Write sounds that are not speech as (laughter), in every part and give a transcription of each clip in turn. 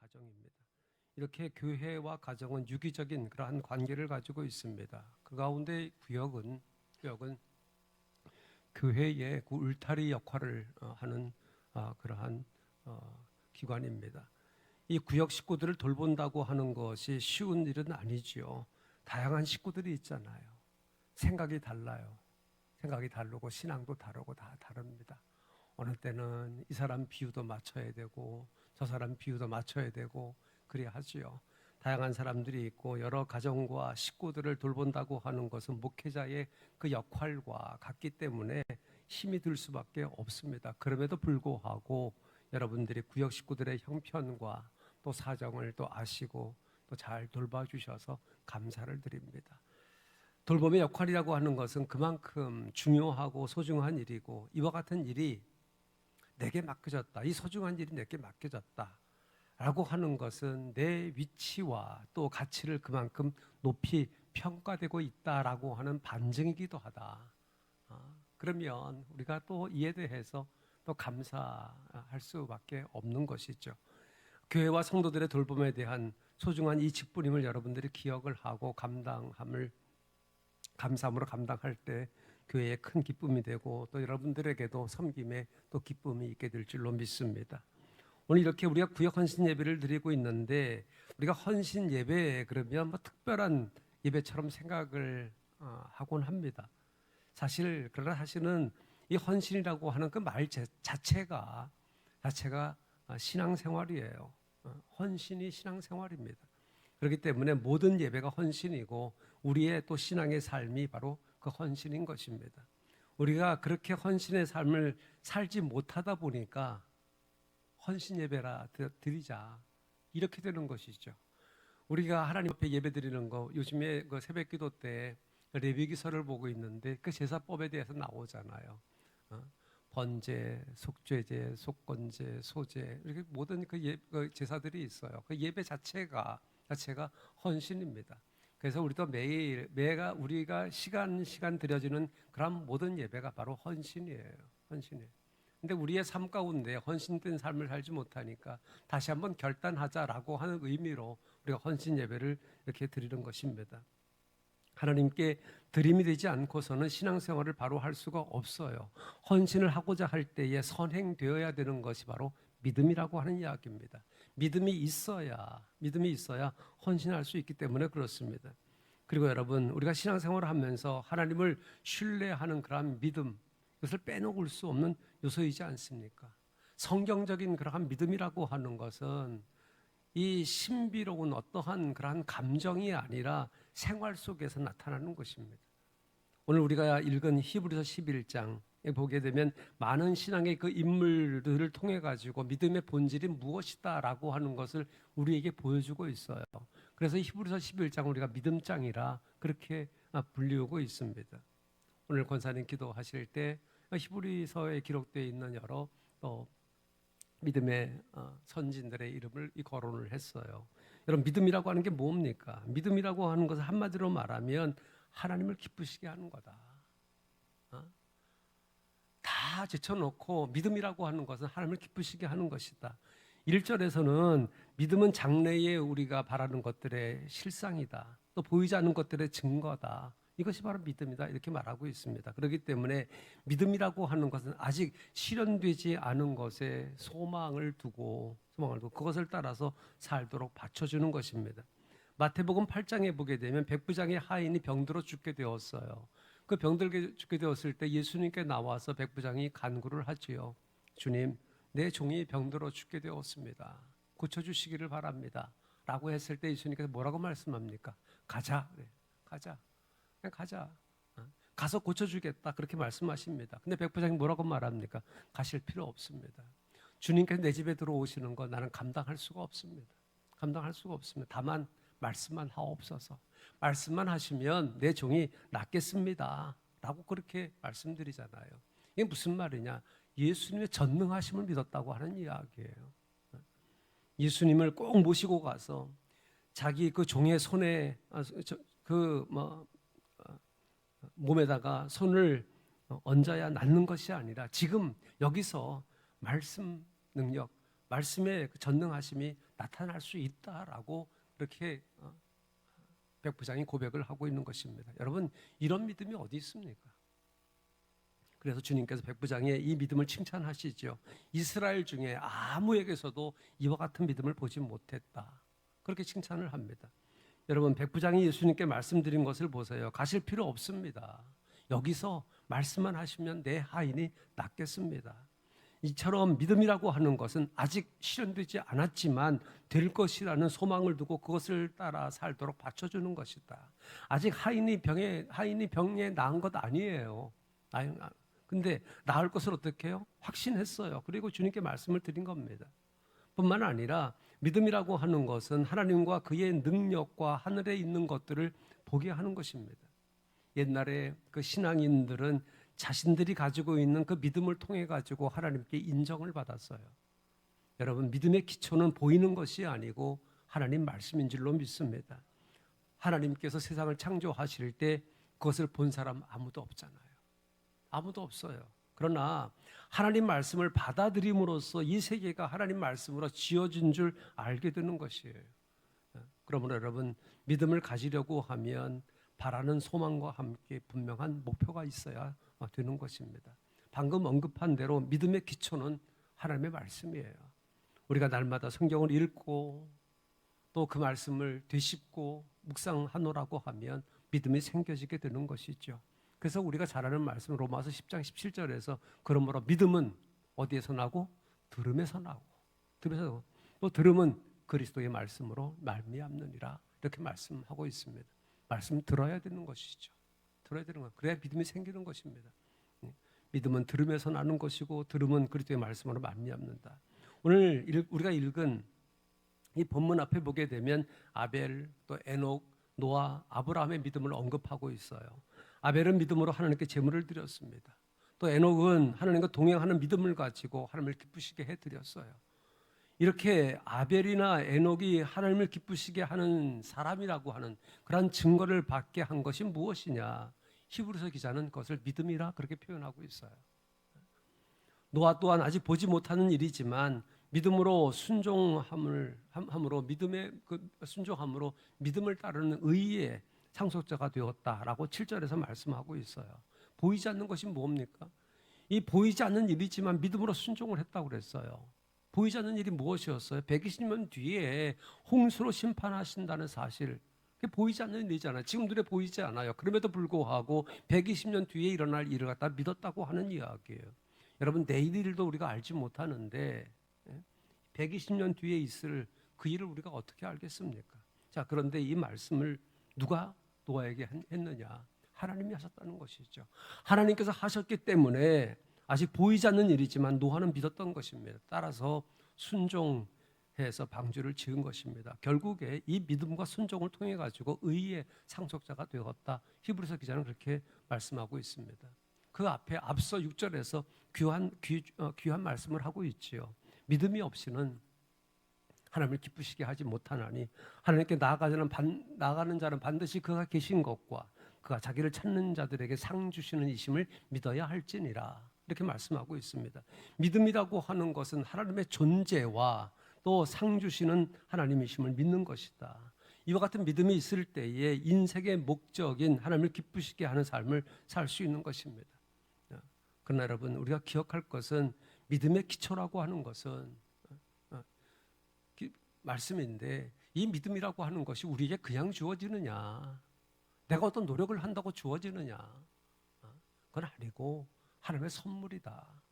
가정입니다. 이렇게 교회와 가정은 유기적인 그러한 관계를 가지고 있습니다. 그 가운데 구역은 구역은 교회의 그 울타리 역할을 어, 하는 아, 그러한 어, 기관입니다. 이 구역 식구들을 돌본다고 하는 것이 쉬운 일은 아니지요. 다양한 식구들이 있잖아요. 생각이 달라요. 생각이 다르고 신앙도 다르고 다 다릅니다. 어느 때는 이 사람 비유도 맞춰야 되고 저 사람 비유도 맞춰야 되고 그래야 하지요. 다양한 사람들이 있고 여러 가정과 식구들을 돌본다고 하는 것은 목회자의 그 역할과 같기 때문에 힘이 들 수밖에 없습니다. 그럼에도 불구하고 여러분들이 구역 식구들의 형편과 또 사정을 또 아시고 또 잘 돌봐주셔서 감사를 드립니다. 돌봄의 역할이라고 하는 것은 그만큼 중요하고 소중한 일이고 이와 같은 일이 내게 맡겨졌다. 이 소중한 일이 내게 맡겨졌다. 라고 하는 것은 내 위치와 또 가치를 그만큼 높이 평가되고 있다라고 하는 반증이기도 하다. 아, 그러면 우리가 또 이에 대해서 또 감사할 수밖에 없는 것이죠. 교회와 성도들의 돌봄에 대한 소중한 이 직분임을 여러분들이 기억을 하고 감당함을 감사함으로 감당할 때 교회에 큰 기쁨이 되고 또 여러분들에게도 섬김에 또 기쁨이 있게 될 줄로 믿습니다. 오늘 이렇게 우리가 구역 헌신 예배를 드리고 있는데 우리가 헌신 예배 그러면 뭐 특별한 예배처럼 생각을 어, 하곤 합니다. 사실 그러나 사실은 이 헌신이라고 하는 그 말 자체가 자체가 어, 신앙생활이에요. 어, 헌신이 신앙생활입니다. 그렇기 때문에 모든 예배가 헌신이고 우리의 또 신앙의 삶이 바로 그 헌신인 것입니다. 우리가 그렇게 헌신의 삶을 살지 못하다 보니까 헌신 예배라 드- 드리자 이렇게 되는 것이죠. 우리가 하나님 앞에 예배 드리는 거 요즘에 그 새벽 기도 때 레위기서를 보고 있는데 그 제사법에 대해서 나오잖아요. 어? 번제, 속죄제, 속건제, 소제 이렇게 모든 그, 예, 그 제사들이 있어요. 그 예배 자체가 자체가 헌신입니다. 그래서 우리도 매일 매가 우리가 시간 시간 드려지는 그런 모든 예배가 바로 헌신이에요. 헌신이에요. 근데 우리의 삶 가운데 헌신된 삶을 살지 못하니까 다시 한번 결단하자라고 하는 의미로 우리가 헌신 예배를 이렇게 드리는 것입니다. 하나님께 드림이 되지 않고서는 신앙생활을 바로 할 수가 없어요. 헌신을 하고자 할 때에 선행되어야 되는 것이 바로 믿음이라고 하는 이야기입니다. 믿음이 있어야 믿음이 있어야 헌신할 수 있기 때문에 그렇습니다. 그리고 여러분 우리가 신앙생활을 하면서 하나님을 신뢰하는 그러한 믿음 이것을 빼놓을 수 없는 요소이지 않습니까? 성경적인 그러한 믿음이라고 하는 것은 이 신비로운 어떠한 그러한 감정이 아니라 생활 속에서 나타나는 것입니다. 오늘 우리가 읽은 히브리서 11장에 보게 되면 많은 신앙의 그 인물들을 통해 가지고 믿음의 본질이 무엇이다라고 하는 것을 우리에게 보여주고 있어요. 그래서 히브리서 11장 우리가 믿음장이라 그렇게 아, 불리우고 있습니다. 오늘 권사님 기도하실 때 히브리서에 기록되어 있는 여러 또 믿음의 어, 선진들의 이름을 이 거론을 했어요. 여러분 믿음이라고 하는 게 뭡니까? 믿음이라고 하는 것을 한마디로 말하면 하나님을 기쁘시게 하는 거다. 어? 다 제쳐놓고 믿음이라고 하는 것은 하나님을 기쁘시게 하는 것이다. 1절에서는 믿음은 장래에 우리가 바라는 것들의 실상이다. 또 보이지 않는 것들의 증거다. 이것이 바로 믿음이다. 이렇게 말하고 있습니다. 그렇기 때문에 믿음이라고 하는 것은 아직 실현되지 않은 것에 소망을 두고 소망을 두고 그것을 따라서 살도록 받쳐주는 것입니다. 마태복음 8장에 보게 되면 백부장의 하인이 병들어 죽게 되었어요. 그 병들게 죽게 되었을 때 예수님께 나와서 백부장이 간구를 하지요. 주님, 내 종이 병들어 죽게 되었습니다. 고쳐주시기를 바랍니다. 라고 했을 때 예수님께서 뭐라고 말씀합니까? 가자. 그래. 가자. 그냥 가자. 어? 가서 고쳐주겠다. 그렇게 말씀하십니다. 근데 백부장이 뭐라고 말합니까? 가실 필요 없습니다. 주님께서 내 집에 들어오시는 거 나는 감당할 수가 없습니다. 감당할 수가 없습니다. 다만 말씀만 하옵소서. 말씀만 하시면 내 종이 낫겠습니다. 라고 그렇게 말씀드리잖아요. 이게 무슨 말이냐? 예수님의 전능하심을 믿었다고 하는 이야기예요. 예수님을 꼭 모시고 가서 자기 그 종의 손에 아, 그뭐 몸에다가 손을 얹어야 낫는 것이 아니라 지금 여기서 말씀 능력, 말씀의 그 전능하심이 나타날 수 있다라고 이렇게 어, 백 부장이 고백을 하고 있는 것입니다. 여러분 이런 믿음이 어디 있습니까? 그래서 주님께서 백 부장의 이 믿음을 칭찬하시죠. 이스라엘 중에 아무에게서도 이와 같은 믿음을 보지 못했다. 그렇게 칭찬을 합니다. 여러분 백 부장이 예수님께 말씀드린 것을 보세요. 가실 필요 없습니다. 여기서 말씀만 하시면 내 하인이 낫겠습니다. 이처럼 믿음이라고 하는 것은 아직 실현되지 않았지만 될 것이라는 소망을 두고 그것을 따라 살도록 받쳐주는 것이다. 아직 하인이 병에 하인이 병에 나은 것 아니에요. 아, 근데 나을 것을 어떻게 해요? 확신했어요. 그리고 주님께 말씀을 드린 겁니다. 뿐만 아니라 믿음이라고 하는 것은 하나님과 그의 능력과 하늘에 있는 것들을 보게 하는 것입니다. 옛날에 그 신앙인들은 자신들이 가지고 있는 그 믿음을 통해 가지고 하나님께 인정을 받았어요. 여러분 믿음의 기초는 보이는 것이 아니고 하나님 말씀인 줄로 믿습니다. 하나님께서 세상을 창조하실 때 그것을 본 사람 아무도 없잖아요. 아무도 없어요. 그러나 하나님 말씀을 받아들임으로써 이 세계가 하나님 말씀으로 지어진 줄 알게 되는 것이에요. 그러므로 여러분 믿음을 가지려고 하면 바라는 소망과 함께 분명한 목표가 있어야 되는 것입니다. 방금 언급한 대로 믿음의 기초는 하나님의 말씀이에요. 우리가 날마다 성경을 읽고 또 그 말씀을 되씹고 묵상하노라고 하면 믿음이 생겨지게 되는 것이죠. 그래서 우리가 잘 아는 말씀 로마서 10장 17절에서 그러므로 믿음은 어디에서 나고 들음에서 나고 들음에서 또 들음은 그리스도의 말씀으로 말미암느니라 이렇게 말씀하고 있습니다. 말씀 들어야 되는 것이죠. 들어야 되는 거. 그래야 믿음이 생기는 것입니다. 예. 믿음은 들음에서 나는 것이고 들음은 그리스도의 말씀으로 말미암는다. 오늘 우리가 읽은 이 본문 앞에 보게 되면 아벨 또 에녹 노아 아브라함의 믿음을 언급하고 있어요. 아벨은 믿음으로 하나님께 제물을 드렸습니다. 또 에녹은 하나님과 동행하는 믿음을 가지고 하나님을 기쁘시게 해 드렸어요. 이렇게 아벨이나 에녹이 하나님을 기쁘시게 하는 사람이라고 하는 그러한 증거를 받게 한 것이 무엇이냐? 히브리서 기자는 그것을 믿음이라 그렇게 표현하고 있어요. 노아 또한 아직 보지 못하는 일이지만 믿음으로 순종함을 함으로 믿음의 그 순종함으로 믿음을 따르는 의의 상속자가 되었다라고 7절에서 말씀하고 있어요. 보이지 않는 것이 뭡니까? 이 보이지 않는 일이지만 믿음으로 순종을 했다고 그랬어요. 보이지 않는 일이 무엇이었어요? 120년 뒤에 홍수로 심판하신다는 사실. 보이지 않는 일이잖아요. 지금 눈에 보이지 않아요. 그럼에도 불구하고 120년 뒤에 일어날 일을 갖다 믿었다고 하는 이야기예요. 여러분 내일 일도 우리가 알지 못하는데 120년 뒤에 있을 그 일을 우리가 어떻게 알겠습니까? 자, 그런데 이 말씀을 누가 노아에게 했느냐? 하나님이 하셨다는 것이죠. 하나님께서 하셨기 때문에 아직 보이지 않는 일이지만 노아는 믿었던 것입니다. 따라서 순종 해서 방주를 지은 것입니다. 결국에 이 믿음과 순종을 통해 가지고 의의 상속자가 되었다. 히브리서 기자는 그렇게 말씀하고 있습니다. 그 앞에 앞서 6절에서 귀한 귀, 어, 귀한 말씀을 하고 있지요. 믿음이 없이는 하나님을 기쁘시게 하지 못하나니 하나님께 나아가는 반, 나가는 자는 반드시 그가 계신 것과 그가 자기를 찾는 자들에게 상 주시는 이심을 믿어야 할지니라 이렇게 말씀하고 있습니다. 믿음이라고 하는 것은 하나님의 존재와 또 상 주시는 하나님이심을 믿는 것이다. 이와 같은 믿음이 있을 때에 인생의 목적인 하나님을 기쁘시게 하는 삶을 살 수 있는 것입니다. 그러나 여러분 우리가 기억할 것은 믿음의 기초라고 하는 것은 어, 말씀인데 이 믿음이라고 하는 것이 우리에게 그냥 주어지느냐 내가 어떤 노력을 한다고 주어지느냐 어, 그건 아니고 하나님의 선물이다.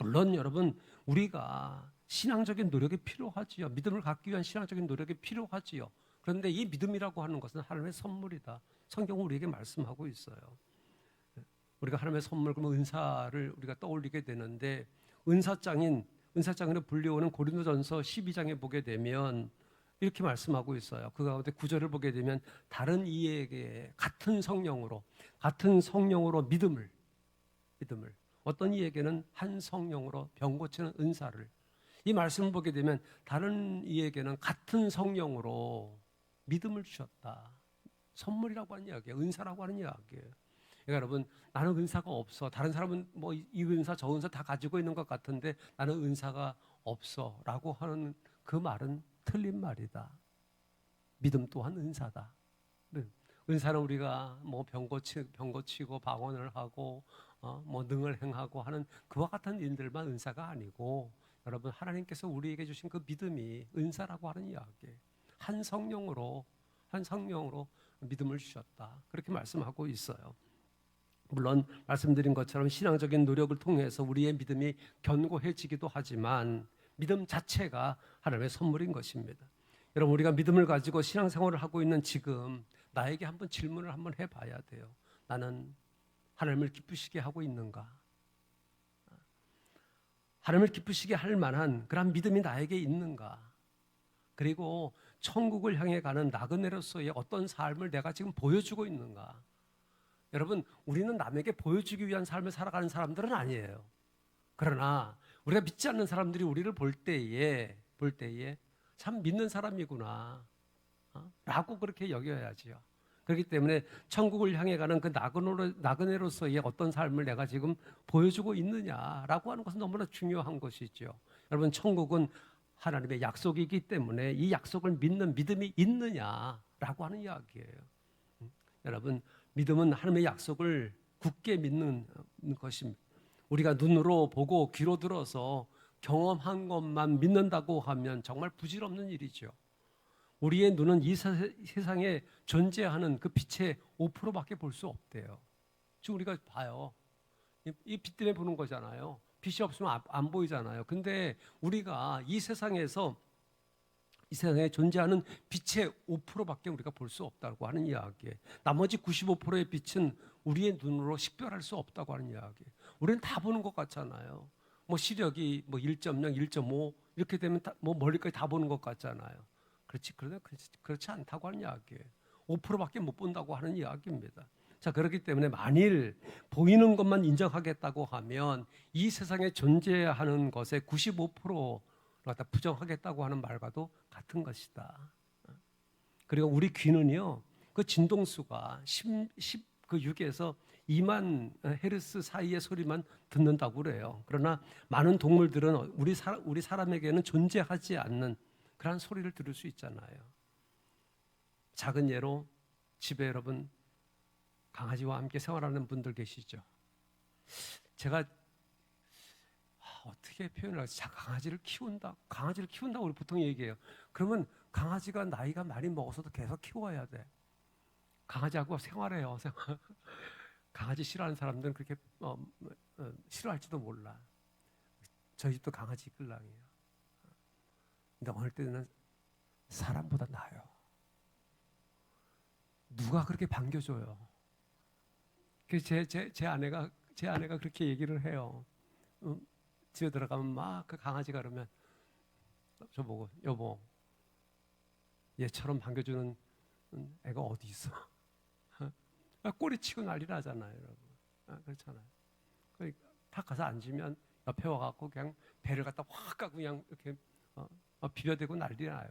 물론 여러분 우리가 신앙적인 노력이 필요하지요. 믿음을 갖기 위한 신앙적인 노력이 필요하지요. 그런데 이 믿음이라고 하는 것은 하나님의 선물이다. 성경은 우리에게 말씀하고 있어요. 우리가 하나님의 선물 그러면 은사를 우리가 떠올리게 되는데 은사장인 은사장으로 불리우는 고린도전서 12장에 보게 되면 이렇게 말씀하고 있어요. 그 가운데 구절을 보게 되면 다른 이에게 같은 성령으로 같은 성령으로 믿음을 믿음을 어떤 이에게는 한 성령으로 병 고치는 은사를 이 말씀을 보게 되면 다른 이에게는 같은 성령으로 믿음을 주셨다. 선물이라고 하는 이야기예요. 은사라고 하는 이야기예요. 그러니까 여러분 나는 은사가 없어. 다른 사람은 뭐 이 은사 저 은사 다 가지고 있는 것 같은데 나는 은사가 없어라고 하는 그 말은 틀린 말이다. 믿음 또한 은사다. 네. 은사는 우리가 뭐 병 고치 병 고치고 방언을 하고 어, 뭐 능을 행하고 하는 그와 같은 일들만 은사가 아니고 여러분 하나님께서 우리에게 주신 그 믿음이 은사라고 하는 이야기. 한 성령으로 한 성령으로 믿음을 주셨다. 그렇게 말씀하고 있어요. 물론 말씀드린 것처럼 신앙적인 노력을 통해서 우리의 믿음이 견고해지기도 하지만 믿음 자체가 하나님의 선물인 것입니다. 여러분 우리가 믿음을 가지고 신앙생활을 하고 있는 지금 나에게 한번 질문을 한번 해봐야 돼요. 나는 하나님을 기쁘시게 하고 있는가? 하나님을 기쁘시게 할 만한 그런 믿음이 나에게 있는가? 그리고 천국을 향해 가는 나그네로서의 어떤 삶을 내가 지금 보여주고 있는가? 여러분, 우리는 남에게 보여주기 위한 삶을 살아가는 사람들은 아니에요. 그러나 우리가 믿지 않는 사람들이 우리를 볼 때에 볼 때에 참 믿는 사람이구나. 어? 라고 그렇게 여겨야지요. 그렇기 때문에 천국을 향해 가는 그 나그네로, 나그네로서의 어떤 삶을 내가 지금 보여주고 있느냐라고 하는 것은 너무나 중요한 것이죠. 여러분, 천국은 하나님의 약속이기 때문에 이 약속을 믿는 믿음이 있느냐라고 하는 이야기예요. 음, 여러분, 믿음은 하나님의 약속을 굳게 믿는 것입니다. 우리가 눈으로 보고 귀로 들어서 경험한 것만 믿는다고 하면 정말 부질없는 일이죠. 우리의 눈은 이 세- 세상에 존재하는 그 빛의 5%밖에 볼 수 없대요. 지금 우리가 봐요. 이- 이빛 때문에 보는 거잖아요. 빛이 없으면 안, 안 보이잖아요. 근데 우리가 이 세상에서 이 세상에 존재하는 빛의 5%밖에 우리가 볼 수 없다고 하는 이야기예요. 나머지 95%의 빛은 우리의 눈으로 식별할 수 없다고 하는 이야기예요. 우리는 다 보는 것 같잖아요. 뭐 시력이 뭐 1.0, 1.5 이렇게 되면 다, 뭐 멀리까지 다 보는 것 같잖아요. 그렇지 그러나 그렇지, 그렇지 않다고 하는 이야기예요. 5%밖에 못 본다고 하는 이야기입니다. 자 그렇기 때문에 만일 보이는 것만 인정하겠다고 하면 이 세상에 존재하는 것의 95%를 갖다 부정하겠다고 하는 말과도 같은 것이다. 그리고 우리 귀는요 그 진동수가 10, 10, 그 6에서 2만 헤르츠 사이의 소리만 듣는다고 그래요. 그러나 많은 동물들은 우리 사, 우리 사람에게는 존재하지 않는 그런 소리를 들을 수 있잖아요. 작은 예로 집에 여러분 강아지와 함께 생활하는 분들 계시죠. 제가 아, 어떻게 표현을? 자, 강아지를 키운다. 강아지를 키운다고 우리 보통 얘기해요. 그러면 강아지가 나이가 많이 먹어서도 계속 키워야 돼. 강아지하고 생활해요. 생활. (laughs) 강아지 싫어하는 사람들은 그렇게 어, 어, 싫어할지도 몰라. 저희 집도 강아지 끌랑이에요. 근데 어느 때는 사람보다 나아요. 누가 그렇게 반겨줘요? 그래서 제, 제, 제 아내가 제 아내가 그렇게 얘기를 해요. 음, 집에 들어가면 막 그 강아지가 그러면 저보고 여보 얘처럼 반겨주는 애가 어디 있어? (laughs) 아, 꼬리 치고 난리 나잖아요, 여러분. 아, 그렇잖아요. 그러니까 탁 가서 앉으면 옆에 와갖고 그냥 배를 갖다 확 까고 그냥 이렇게 어, 어, 비벼대고 난리 나요.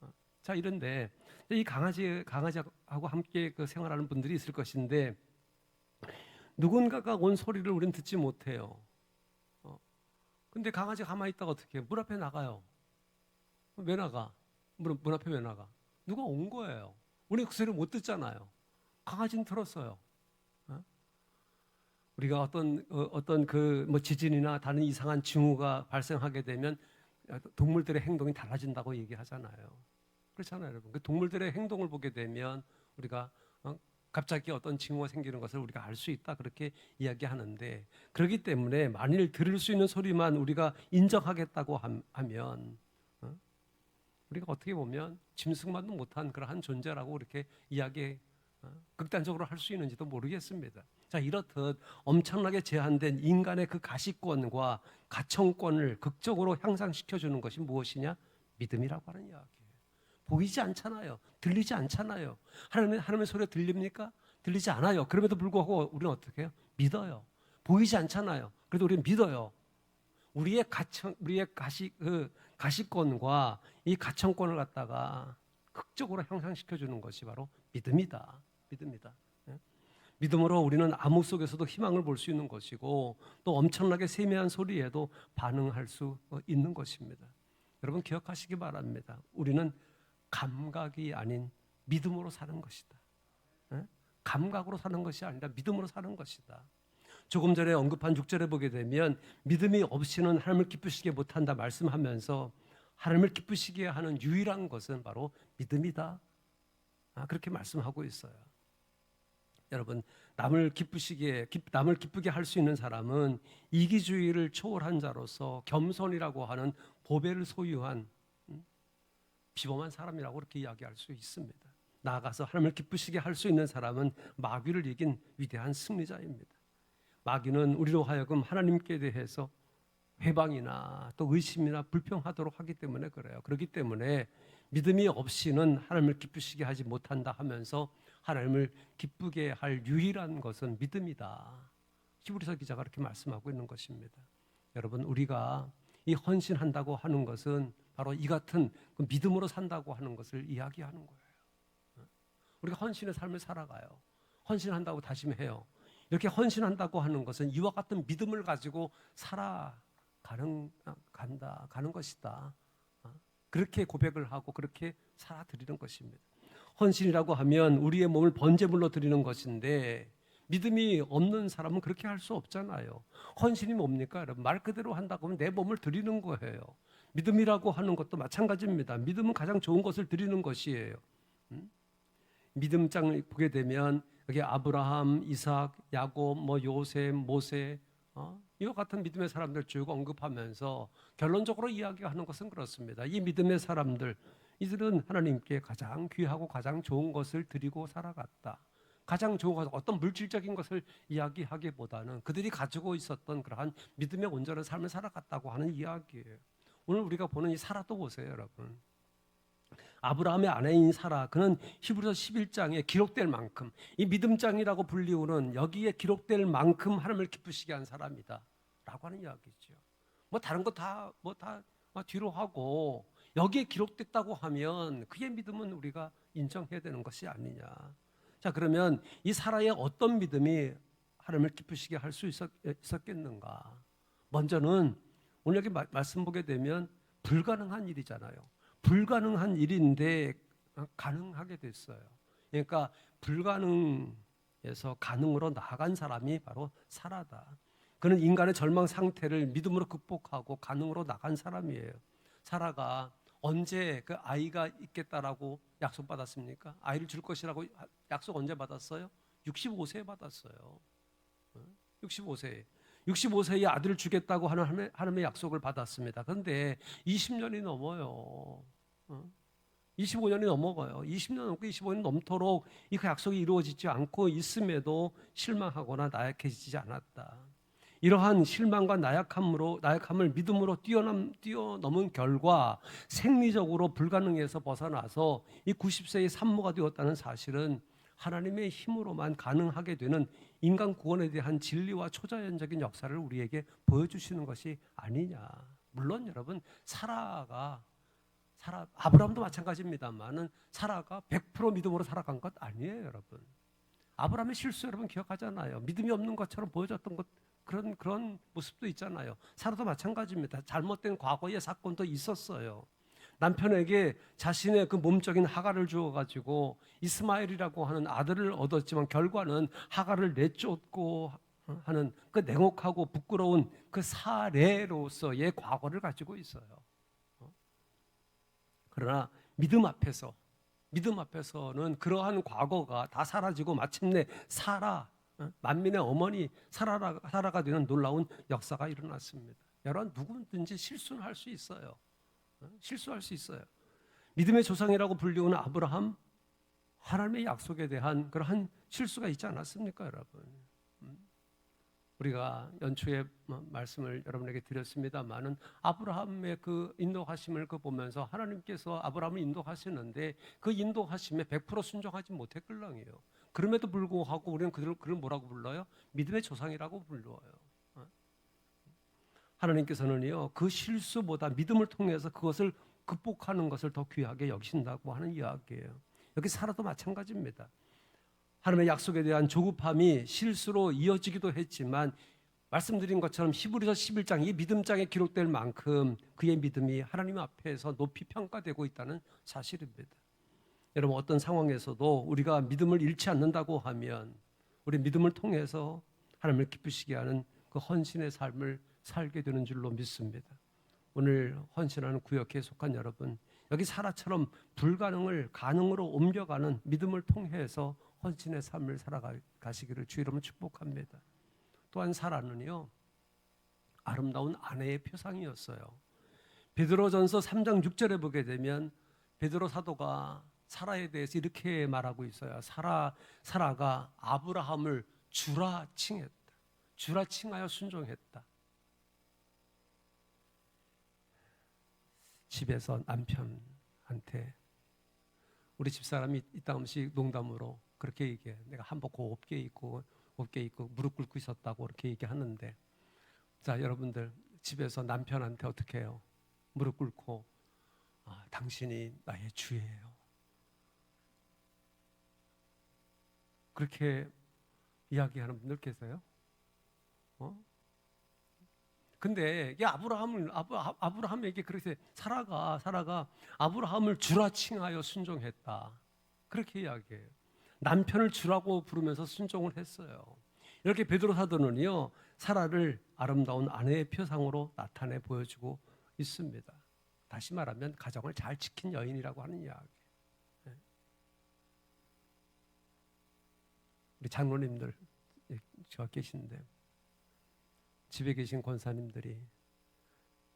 어. 자 이런데 이 강아지 강아지하고 함께 그 생활하는 분들이 있을 것인데 누군가가 온 소리를 우리는 듣지 못해요. 어. 근데 강아지 가만히 있다가 어떻게 해? 문 앞에 나가요. 왜 나가? 문, 문 앞에 왜 나가? 누가 온 거예요. 우리 그 소리를 못 듣잖아요. 강아지는 들었어요. 어? 우리가 어떤 어, 어떤 그 뭐 지진이나 다른 이상한 징후가 발생하게 되면 동물들의 행동이 달라진다고 얘기하잖아요. 그렇잖아요, 여러분. 그 동물들의 행동을 보게 되면 우리가 어? 갑자기 어떤 징후가 생기는 것을 우리가 알 수 있다 그렇게 이야기하는데 그렇기 때문에 만일 들을 수 있는 소리만 우리가 인정하겠다고 함- 하면 어? 우리가 어떻게 보면 짐승만도 못한 그러한 존재라고 이렇게 이야기 어? 극단적으로 할 수 있는지도 모르겠습니다. 자 이렇듯 엄청나게 제한된 인간의 그 가시권과 가청권을 극적으로 향상시켜 주는 것이 무엇이냐? 믿음이라고 하는 이야기예요. 보이지 않잖아요. 들리지 않잖아요. 하나님의 하나님의 소리가 들립니까? 들리지 않아요. 그럼에도 불구하고 우리는 어떻게 해요? 믿어요. 보이지 않잖아요. 그래도 우리는 믿어요. 우리의 가청 우리의 가시 그 가시권과 이 가청권을 갖다가 극적으로 향상시켜 주는 것이 바로 믿음이다. 믿음이다. 예? 믿음으로 우리는 암흑 속에서도 희망을 볼 수 있는 것이고 또 엄청나게 세미한 소리에도 반응할 수 어, 있는 것입니다. 여러분 기억하시기 바랍니다. 우리는 감각이 아닌 믿음으로 사는 것이다. 예? 감각으로 사는 것이 아니라 믿음으로 사는 것이다. 조금 전에 언급한 6절에 보게 되면 믿음이 없이는 하나님을 기쁘시게 못한다 말씀하면서 하나님을 기쁘시게 하는 유일한 것은 바로 믿음이다. 아, 그렇게 말씀하고 있어요. 여러분 남을 기쁘시게 기- 남을 기쁘게 할 수 있는 사람은 이기주의를 초월한 자로서 겸손이라고 하는 보배를 소유한 음, 비범한 사람이라고 그렇게 이야기할 수 있습니다. 나아가서 하나님을 기쁘시게 할 수 있는 사람은 마귀를 이긴 위대한 승리자입니다. 마귀는 우리로 하여금 하나님께 대해서 회방이나 또 의심이나 불평하도록 하기 때문에 그래요. 그렇기 때문에 믿음이 없이는 하나님을 기쁘시게 하지 못한다 하면서 하나님을 기쁘게 할 유일한 것은 믿음이다. 히브리서 기자가 그렇게 말씀하고 있는 것입니다. 여러분 우리가 이 헌신한다고 하는 것은 바로 이 같은 그 믿음으로 산다고 하는 것을 이야기하는 거예요. 우리가 헌신의 삶을 살아가요. 헌신한다고 다짐해요. 이렇게 헌신한다고 하는 것은 이와 같은 믿음을 가지고 살아가는 아, 간다 가는 것이다. 아, 그렇게 고백을 하고 그렇게 살아드리는 것입니다. 헌신이라고 하면 우리의 몸을 번제물로 드리는 것인데 믿음이 없는 사람은 그렇게 할 수 없잖아요. 헌신이 뭡니까? 여러분 말 그대로 한다고 하면 내 몸을 드리는 거예요. 믿음이라고 하는 것도 마찬가지입니다. 믿음은 가장 좋은 것을 드리는 것이에요. 음? 믿음장을 보게 되면 여기 아브라함, 이삭, 야곱, 뭐 요셉, 모세 어? 이와 같은 믿음의 사람들 쭉 언급하면서 결론적으로 이야기하는 것은 그렇습니다. 이 믿음의 사람들 이들은 하나님께 가장 귀하고 가장 좋은 것을 드리고 살아갔다. 가장 좋은 것 어떤 물질적인 것을 이야기하기보다는 그들이 가지고 있었던 그러한 믿음의 온전한 삶을 살아갔다고 하는 이야기예요. 오늘 우리가 보는 이 사라도 보세요, 여러분. 아브라함의 아내인 사라 그는 히브리서 11장에 기록될 만큼 이 믿음장이라고 불리우는 여기에 기록될 만큼 하나님을 기쁘시게 한 사람이다라고 하는 이야기죠. 뭐 다른 거 다 뭐다 뒤로 하고 여기에 기록됐다고 하면 그의 믿음은 우리가 인정해야 되는 것이 아니냐. 자 그러면 이 사라의 어떤 믿음이 하나님을 기쁘시게 할 수 있었겠는가? 먼저는 오늘 여기 마- 말씀 보게 되면 불가능한 일이잖아요. 불가능한 일인데 가능하게 됐어요. 그러니까 불가능에서 가능으로 나아간 사람이 바로 사라다. 그는 인간의 절망 상태를 믿음으로 극복하고 가능으로 나간 사람이에요. 사라가 언제 그 아이가 있겠다라고 약속 받았습니까? 아이를 줄 것이라고 약속 언제 받았어요? 65세에 받았어요. 65세. 65세에 아들을 주겠다고 하는 하나님의- 약속을 받았습니다. 그런데 20년이 넘어요. 어? 25년이 넘어가요. 20년 넘고 25년 넘도록 이그 약속이 이루어지지 않고 있음에도 실망하거나 나약해지지 않았다. 이러한 실망과 나약함으로 나약함을 믿음으로 뛰어넘 뛰어넘은 결과 생리적으로 불가능해서 벗어나서 이 90세의 산모가 되었다는 사실은 하나님의 힘으로만 가능하게 되는 인간 구원에 대한 진리와 초자연적인 역사를 우리에게 보여주시는 것이 아니냐. 물론 여러분 사라가 사라 아브라함도 마찬가지입니다만은 사라가 100% 믿음으로 살아간 것 아니에요, 여러분. 아브라함의 실수 여러분 기억하잖아요. 믿음이 없는 것처럼 보여졌던 것 그런 그런 모습도 있잖아요. 사라도 마찬가지입니다. 잘못된 과거의 사건도 있었어요. 남편에게 자신의 그 몸적인 하가를 주어 가지고 이스마엘이라고 하는 아들을 얻었지만 결과는 하가를 내쫓고 하는 그 냉혹하고 부끄러운 그 사례로서의 과거를 가지고 있어요. 어? 그러나 믿음 앞에서 믿음 앞에서는 그러한 과거가 다 사라지고 마침내 어? 만민의 어머니 사라가, 사라가 되는 놀라운 역사가 일어났습니다. 여러분 누구든지 실수는 할수 있어요. 어? 실수할 수 있어요. 믿음의 조상이라고 불리우는 아브라함 하나님의 약속에 대한 그러한 실수가 있지 않았습니까, 여러분? 음? 우리가 연초에 뭐 말씀을 여러분에게 드렸습니다만은 아브라함의 그 인도하심을 그 보면서 하나님께서 아브라함을 인도하시는데 그 인도하심에 100% 순종하지 못했걸랑이에요. 그럼에도 불구하고 우리는 그들을 그를 뭐라고 불러요? 믿음의 조상이라고 불러요. 어? 하나님께서는요 그 실수보다 믿음을 통해서 그것을 극복하는 것을 더 귀하게 여기신다고 하는 이야기예요. 여기 사라도 마찬가지입니다. 하나님의 약속에 대한 조급함이 실수로 이어지기도 했지만 말씀드린 것처럼 히브리서 11장 이 믿음장에 기록될 만큼 그의 믿음이 하나님 앞에서 높이 평가되고 있다는 사실입니다. 여러분 어떤 상황에서도 우리가 믿음을 잃지 않는다고 하면 우리 믿음을 통해서 하나님을 기쁘시게 하는 그 헌신의 삶을 살게 되는 줄로 믿습니다. 오늘 헌신하는 구역에 속한 여러분 여기 사라처럼 불가능을 가능으로 옮겨가는 믿음을 통해서 헌신의 삶을 살아가시기를 주 이름으로 축복합니다. 또한 사라는요 아름다운 아내의 표상이었어요. 베드로전서 3장 6절에 보게 되면 베드로 사도가 사라에 대해서 이렇게 말하고 있어요. 사라 사라가 아브라함을 주라 칭했다. 주라 칭하여 순종했다. 집에서 남편한테 우리 집사람이 이따금씩 농담으로 그렇게 얘기해. 내가 한복 곱게 입고 곱게 입고 무릎 꿇고 있었다고 그렇게 얘기하는데 자 여러분들 집에서 남편한테 어떻게 해요? 무릎 꿇고 아, 당신이 나의 주예요. 그렇게 이야기하는 분들 계세요? 어? 근데 이게 아브라함을 아브, 아브라함에게 그렇게 사라가 사라가 아브라함을 주라 칭하여 순종했다. 그렇게 이야기해요. 남편을 주라고 부르면서 순종을 했어요. 이렇게 베드로 사도는요 사라를 아름다운 아내의 표상으로 나타내 보여주고 있습니다. 다시 말하면 가정을 잘 지킨 여인이라고 하는 이야기. 네. 우리 장로님들 저 계신데 집에 계신 권사님들이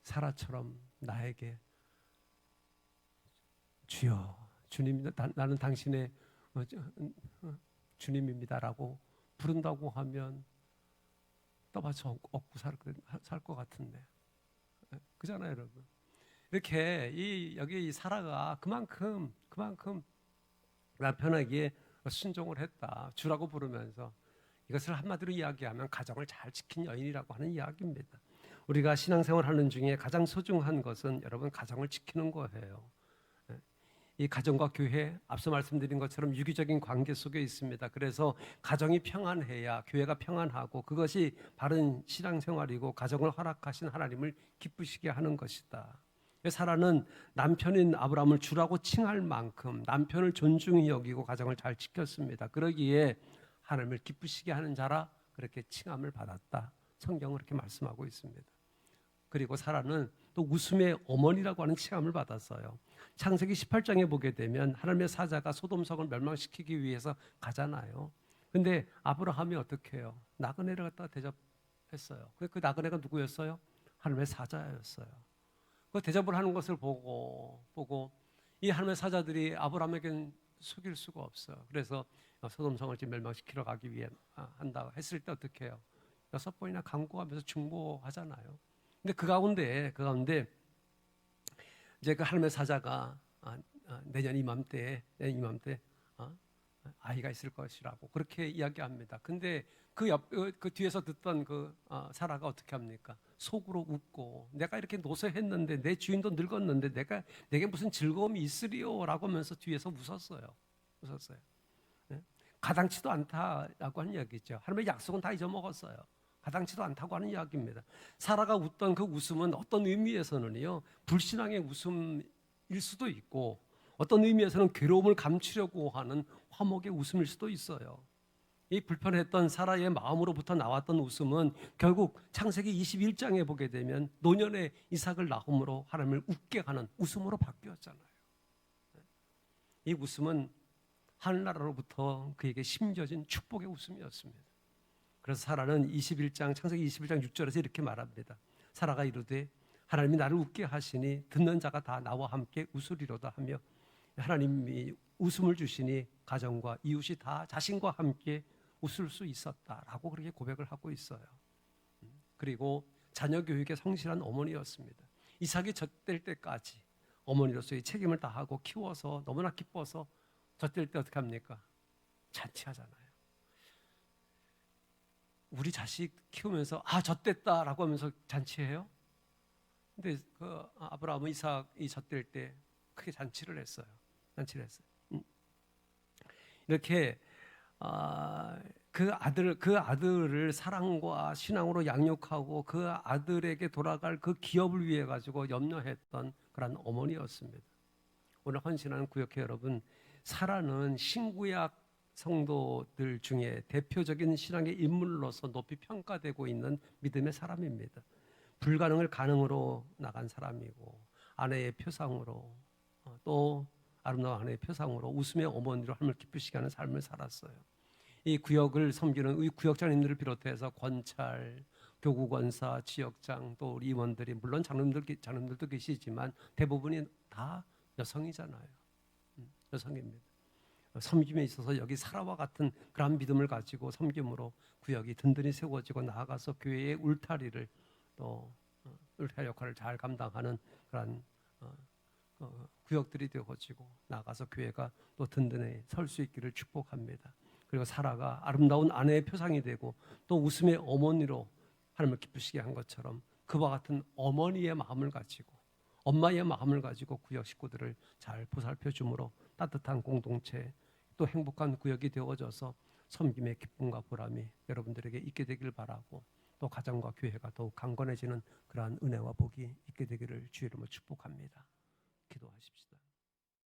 사라처럼 나에게 주여 주님 나, 나는 당신의 어, 저, 어, 주님입니다라고 부른다고 하면 떠받쳐 얻고 살 것 같은데. 예, 그잖아요 여러분. 이렇게 이 여기 이 사라가 그만큼 그만큼 남편에게 순종을 했다 주라고 부르면서 이것을 한마디로 이야기하면 가정을 잘 지킨 여인이라고 하는 이야기입니다. 우리가 신앙생활 하는 중에 가장 소중한 것은 여러분 가정을 지키는 거예요. 예. 이 가정과 교회 앞서 말씀드린 것처럼 유기적인 관계 속에 있습니다. 그래서 가정이 평안해야 교회가 평안하고 그것이 바른 신앙생활이고 가정을 허락하신 하나님을 기쁘시게 하는 것이다. 사라는 남편인 아브라함을 주라고 칭할 만큼 남편을 존중히 여기고 가정을 잘 지켰습니다. 그러기에 하나님을 기쁘시게 하는 자라 그렇게 칭함을 받았다. 성경은 그렇게 말씀하고 있습니다. 그리고 사라는 또 웃음의 어머니라고 하는 칭함을 받았어요. 창세기 18장에 보게 되면 하나님의 사자가 소돔성을 멸망시키기 위해서 가잖아요. 근데 아브라함이 어떻게 해요? 나그네를 갖다가 대접했어요. 그 나그네가 누구였어요? 하나님의 사자였어요. 그 대접을 하는 것을 보고 보고 이 하나님의 사자들이 아브라함에겐 속일 수가 없어요. 그래서 소돔성을 지금 멸망시키러 가기 위해 아, 한다 했을 때 어떻게 해요? 여섯 번이나 강구하면서 중보하잖아요. 근데 그 가운데 그 가운데 이제 그 하나님의 사자가 아, 아, 내년 이맘때 내년 이맘때 아이가 있을 것이라고 그렇게 이야기합니다. 근데 그 옆 그 뒤에서 듣던 그 사라가 어떻게 합니까? 속으로 웃고 내가 이렇게 노쇠했는데 내 주인도 늙었는데 내가 내게 무슨 즐거움이 있으리요라고 하면서 뒤에서 웃었어요. 웃었어요. 가당치도 않다라고 하는 이야기죠. 하나님의 약속은 다 잊어먹었어요. 가당치도 않다고 하는 이야기입니다. 사라가 웃던 그 웃음은 어떤 의미에서는요 불신앙의 웃음일 수도 있고 어떤 의미에서는 괴로움을 감추려고 하는 화목의 웃음일 수도 있어요. 이 불편했던 사라의 마음으로부터 나왔던 웃음은 결국 창세기 21장에 보게 되면 노년의 이삭을 낳음으로 하나님을 웃게 하는 웃음으로 바뀌었잖아요. 이 웃음은 하늘나라로부터 그에게 심겨진 축복의 웃음이었습니다. 그래서 사라는 21장 창세기 21장 6절에서 이렇게 말합니다. 사라가 이르되 하나님이 나를 웃게 하시니 듣는 자가 다 나와 함께 웃으리로다 하며 하나님이 웃음을 주시니 가정과 이웃이 다 자신과 함께 웃을 수 있었다라고 그렇게 고백을 하고 있어요. 그리고 자녀 교육에 성실한 어머니였습니다. 이삭이 젖될 때까지 어머니로서의 책임을 다하고 키워서 너무나 기뻐서 젖될 때 어떻게 합니까? 잔치하잖아요. 우리 자식 키우면서 아 젖됐다라고 하면서 잔치해요. 근데 그 아브라함은 이삭이 젖될 때 크게 잔치를 했어요. 잔치를 했어요. 음. 이렇게 아, 그 아들 그 아들을 사랑과 신앙으로 양육하고 그 아들에게 돌아갈 그 기업을 위해 가지고 염려했던 그런 어머니였습니다. 오늘 헌신하는 구역회 여러분, 사라는 신구약 성도들 중에 대표적인 신앙의 인물로서 높이 평가되고 있는 믿음의 사람입니다. 불가능을 가능으로 나간 사람이고 아내의 표상으로 어, 또 아름다운 아내의 표상으로 웃음의 어머니로 하나님을 기쁘시게 삶을 살았어요. 이 구역을 섬기는 이 구역장님들을 비롯해서 권찰, 교구권사, 지역장 또 우리 임원들이 물론 장로님들 장로님들도 계시지만 대부분이 다 여성이잖아요. 음, 여성입니다. 섬김에 있어서 여기 사라와 같은 그런 믿음을 가지고 섬김으로 구역이 든든히 세워지고 나아가서 교회의 울타리를 또 어, 울타리 역할을 잘 감당하는 그런 어, 어, 구역들이 되어지고 나아가서 교회가 또 든든히 설 수 있기를 축복합니다. 그리고 사라가 아름다운 아내의 표상이 되고 또 웃음의 어머니로 하나님을 기쁘시게 한 것처럼 그와 같은 어머니의 마음을 가지고 엄마의 마음을 가지고 구역 식구들을 잘 보살펴 주므로 따뜻한 공동체 또 행복한 구역이 되어져서 섬김의 기쁨과 보람이 여러분들에게 있게 되길 바라고 또 가정과 교회가 더욱 강건해지는 그러한 은혜와 복이 있게 되기를 주의 이름으로 축복합니다. 기도하십시다.